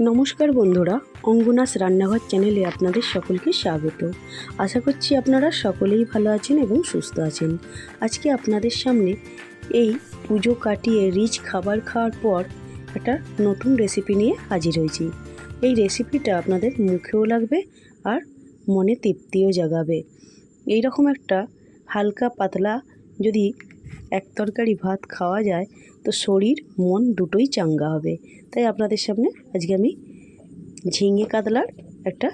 নমস্কার বন্ধুরা, অঙ্গনাস রান্নাঘর চ্যানেলে আপনাদের সকলকে স্বাগত। আশা করছি আপনারা সকলেই ভালো আছেন এবং সুস্থ আছেন। আজকে আপনাদের সামনে এই পুজো কাটিয়ে রিচ খাবার খাওয়ার পর একটা নতুন রেসিপি নিয়ে হাজির হয়েছি। এই রেসিপিটা আপনাদের মুখেও লাগবে আর মনে তৃপ্তিও জাগাবে। এই রকম একটা হালকা পাতলা যদি এক তরকারি ভাত খাওয়া যায়, তো শরীর, মন দুটোই চাঙ্গা হবে। তাই আপনাদের সামনে আজকে আমি ঝিঙে কাতলার একটা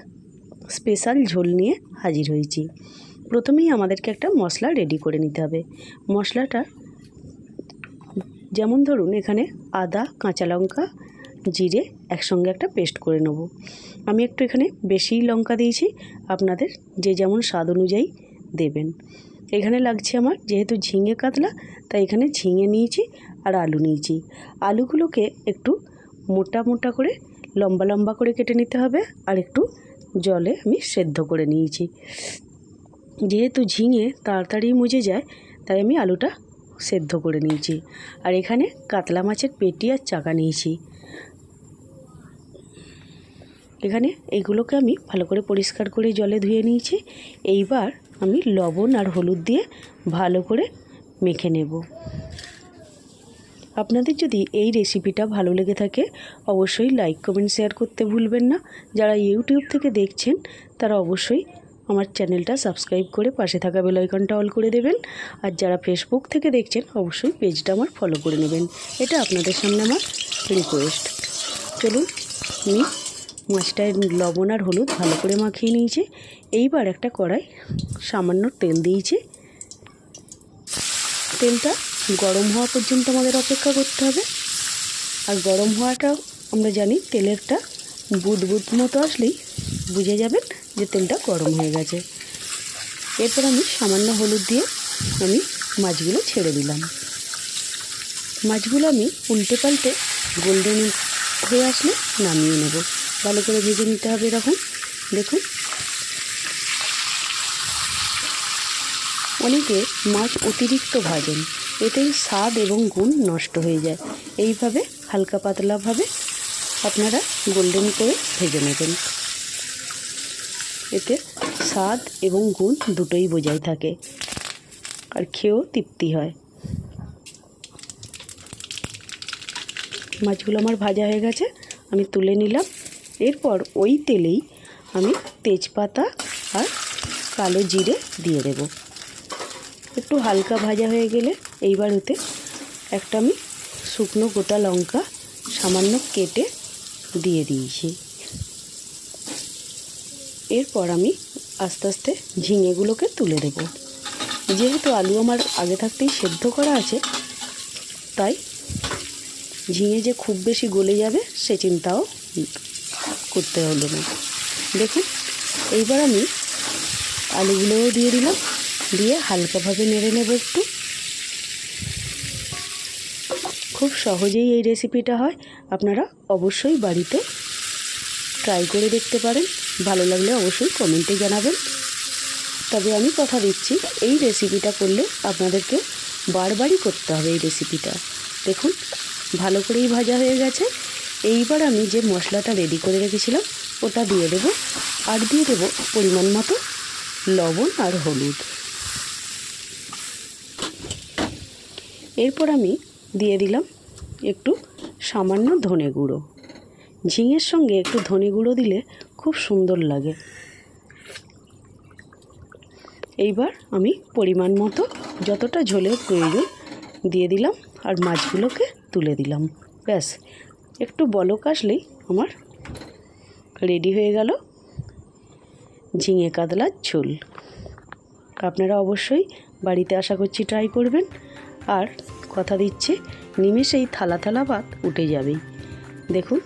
স্পেশাল ঝোল নিয়ে হাজির হয়েছি। প্রথমেই আমাদেরকে একটা মশলা রেডি করে নিতে হবে। মশলাটা যেমন ধরুন, এখানে আদা, কাঁচা লঙ্কা, জিরে একসঙ্গে একটা পেস্ট করে নেব। আমি একটু এখানে বেশি লঙ্কা দিয়েছি, আপনাদের যে যেমন স্বাদ অনুযায়ী দেবেন। এখানে লাগছে আমার, যেহেতু ঝিঙে কাতলা, তাই এখানে ঝিঙে নিয়েছি আর আলু নিয়েছি। আলুগুলোকে একটু মোটা মোটা করে, লম্বা লম্বা করে কেটে নিতে হবে আর একটু জলে আমি সেদ্ধ করে নিয়েছি। যেহেতু ঝিঙে তাড়াতাড়ি মুজে যায়, তাই আমি আলুটা সেদ্ধ করে নিয়েছি। আর এখানে কাতলা মাছের পেটি আর চাকা নিয়েছি। এখানে এইগুলোকে আমি ভালো করে পরিষ্কার করে জলে ধুয়ে নিয়েছি। এইবার আমি লবণ আর হলুদ দিয়ে ভালো করে মেখে নেব। আপনাদের যদি এই রেসিপিটা ভালো লেগে থাকে, অবশ্যই লাইক, কমেন্ট, শেয়ার করতে ভুলবেন না। যারা ইউটিউব থেকে দেখছেন, তারা অবশ্যই আমার চ্যানেলটা সাবস্ক্রাইব করে পাশে থাকা বেল আইকনটা অল করে দেবেন। আর যারা ফেসবুক থেকে দেখছেন, অবশ্যই পেজটা আমার ফলো করে নেবেন। এটা আপনাদের সামনে আমার রিকোয়েস্ট চলুন, আমি মাছটায় লবণ আর হলুদ ভালো করে মাখিয়ে নিয়েছি। এইবার একটা কড়াই সামান্য তেল দিয়েছি। তেলটা গরম হওয়া পর্যন্ত আমাদের অপেক্ষা করতে হবে। আর গরম হওয়াটা আমরা জানি তেলেরটা বুদ বুদ মতো আসলেই বুঝে যাবেন যে তেলটা গরম হয়ে গেছে। এরপর আমি সামান্য হলুদ দিয়ে আমি মাছগুলো ছেড়ে দিলাম। মাছগুলো আমি উল্টে পাল্টে গোল্ডেন হয়ে আসলে নামিয়ে নেব। ভালো করে ভেজে নিতে হবে এরকম। দেখুন। অনেকে মাছ অতিরিক্ত ভাজেন, এতেই স্বাদ এবং গুণ নষ্ট হয়ে যায়। এইভাবে হালকা পাতলাভাবে আপনারা গোল্ডেন করে ভেজে নেবেন। এতে স্বাদ এবং গুণ দুটোই বোঝাই থাকে আর খেয়েও তৃপ্তি হয়। মাছগুলো আমার ভাজা হয়ে গেছে, আমি তুলে নিলাম। এরপর ওই তেলেই আমি তেজপাতা আর কালো জিরে দিয়ে দেব। একটু হালকা ভাজা হয়ে গেলে এইবার হতে একটা আমি শুকনো গোটা লঙ্কা সামান্য কেটে দিয়ে দিয়েছি। এরপর আমি আস্তে আস্তে ঝিঙেগুলোকে তুলে দেব। যেহেতু আলু আমার আগে থাকতেই সেদ্ধ করা আছে, তাই ঝিঙে যে খুব বেশি গলে যাবে সে চিন্তাও করতে হলো না। দেখুন, এইবার আমি আলুগুলোও দিয়ে দিলাম, দিয়ে হালকাভাবে নেড়ে নেব একটু। খুব সহজেই এই রেসিপিটা হয়। আপনারা অবশ্যই বাড়িতে ট্রাই করে দেখতে পারেন। ভালো লাগলে অবশ্যই কমেন্টে জানাবেন। তবে আমি কথা দিচ্ছি, এই রেসিপিটা করলে আপনাদেরকে বারবারই করতে হবে এই রেসিপিটা। দেখুন, ভালো করেই ভাজা হয়ে গেছে। এইবার আমি যে মশলাটা রেডি করে রেখেছিলাম, ওটা দিয়ে দেবো আর দিয়ে দেবো পরিমাণ মতো লবণ আর হলুদ। এরপর আমি দিয়ে দিলাম একটু সামান্য ধনে গুঁড়ো। ঝিঙের সঙ্গে একটু ধনে গুঁড়ো দিলে খুব সুন্দর লাগে। এইবার আমি পরিমাণ মতো যতটা ঝোলের প্রয়োজন দিয়ে দিলাম আর মাছগুলোকে তুলে দিলাম। ব্যাস একটু বলক আসলেই আমার রেডি হয়ে গেল ঝিঙে কাতলার ঝোল। আপনারা অবশ্যই বাড়িতে আশা করছি ট্রাই করবেন। আর কথা দিচ্ছে নিমেষেই থালা থালা ভাত উঠে যাবেই। দেখুন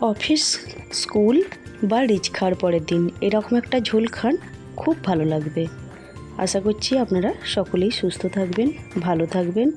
অফিস স্কুল বা রিচ খাওয়ার পরের দিন এরকম একটা ঝোল খান, খুব ভালো লাগবে। আশা করছি আপনারা সকলেই সুস্থ থাকবেন, ভালো থাকবেন।